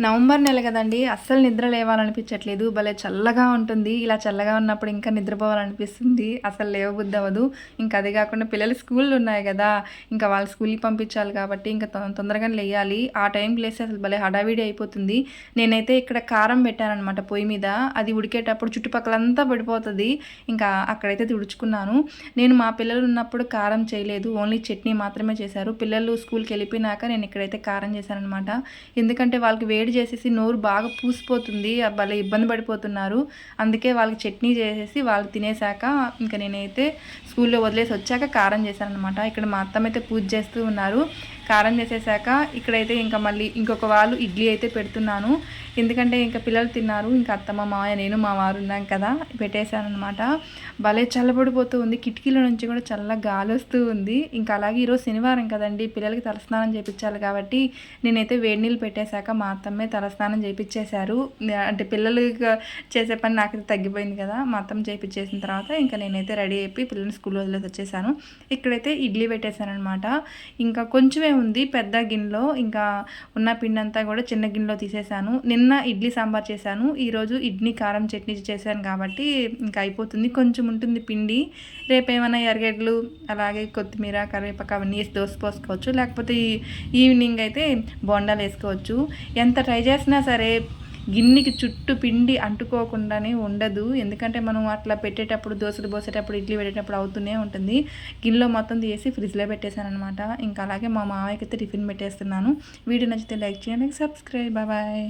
November నెల కదండి అస్సలు నిద్ర లేవాలనిపించట్లేదు. భలే చల్లగా ఉంటుంది. ఇలా చల్లగా ఉన్నప్పుడు ఇంకా నిద్రపోవాలనిపిస్తుంది. అసలు లేవబుద్ధి అవ్వదు ఇంకా అది కాకుండా పిల్లలు స్కూళ్ళు ఉన్నాయి కదా ఇంకా వాళ్ళు స్కూల్కి పంపించాలి కాబట్టి ఇంకా తొ- తొందరగా లేయాలి. ఆ టైంకి లేస్తే అసలు భలే హడావిడి అయిపోతుంది. నేనైతే ఇక్కడ కారం పెట్టానమాట పొయ్యి మీద. అది ఉడికేటప్పుడు చుట్టుపక్కలంతా పడిపోతుంది. ఇంకా అక్కడైతే తుడుచుకున్నాను నేను మా పిల్లలు ఉన్నప్పుడు కారం చేయలేదు. ఓన్లీ చట్నీ మాత్రమే చేశారు. పిల్లలు స్కూల్కి వెళ్ళిపోయినాక నేను ఇక్కడైతే కారం చేశానమాట అనమాట ఎందుకంటే వాళ్ళకి వేడి చేసేసి నోరు బాగా పూసిపోతుంది భలే ఇబ్బంది పడిపోతున్నారు. అందుకే వాళ్ళకి చట్నీ చేసేసి వాళ్ళు తినేసాక ఇంకా నేనైతే స్కూల్లో వదిలేసి వచ్చాక కారం చేశాను అనమాట ఇక్కడ మా అత్తమ్మ అయితే పూజ చేస్తూ ఉన్నారు. కారం చేసేసాక ఇక్కడైతే ఇంకా మళ్ళీ ఇంకొక వాళ్ళు ఇడ్లీ అయితే పెడుతున్నాను. ఎందుకంటే ఇంకా పిల్లలు తిన్నారు ఇంకా అత్తమ్మ మావయ్య నేను మా వారు ఉన్నాం కదా పెట్టేశాను అనమాట భలే చల్లబడిపోతూ ఉంది. కిటికీల నుంచి కూడా చల్ల గాలి వస్తూ ఉంది. ఇంకా అలాగే ఈరోజు శనివారం కదండి పిల్లలకి తలస్నానం చేయించాలి కాబట్టి నేనైతే వేడి నీళ్ళు పెట్టేశాక మా అత్తమ్మ తలస్నానం చేయించేశారు అంటే పిల్లలు చేసే పని నాకైతే తగ్గిపోయింది కదా మా అత్తమ్మ చేయించేసిన తర్వాత ఇంకా నేనైతే రెడీ అయిపోయి పిల్లల్ని స్కూల్ వదిలేసి వచ్చేసాను. ఇక్కడైతే ఇడ్లీ పెట్టేశానమాట ఇంకా కొంచెమే ఉంది పెద్ద గిన్నెలో ఇంకా ఉన్న పిండి అంతా కూడా చిన్న గిన్నెలో తీసేసాను నిన్న ఇడ్లీ సాంబార్ చేశాను. ఈరోజు ఇడ్లీ కారం చట్నీ చేశాను కాబట్టి ఇంకా అయిపోతుంది. కొంచెం ఉంటుంది పిండి. రేపు ఏమైనా ఎరగడ్లు అలాగే కొత్తిమీర కరివేపాకు అవన్నీ వేసి దోశ పోసుకోవచ్చు. లేకపోతే ఈవినింగ్ అయితే బొండాలు వేసుకోవచ్చు. ఎంత ట్రై చేసినా సరే గిన్నెకి చుట్టూ పిండి అంటుకోకుండానే ఉండదు. ఎందుకంటే మనం అట్లా పెట్టేటప్పుడు దోశలు పోసేటప్పుడు ఇడ్లీ పెట్టేటప్పుడు అవుతూనే ఉంటుంది. గిన్నెలో మొత్తం తీసి ఫ్రిడ్జ్లో పెట్టేశాను అనమాట ఇంకా అలాగే మా మామయ్యకి అయితే టిఫిన్ పెట్టేస్తున్నాను. వీడియో నచ్చితే లైక్ చేయండి సబ్స్క్రైబ్. బాయ్.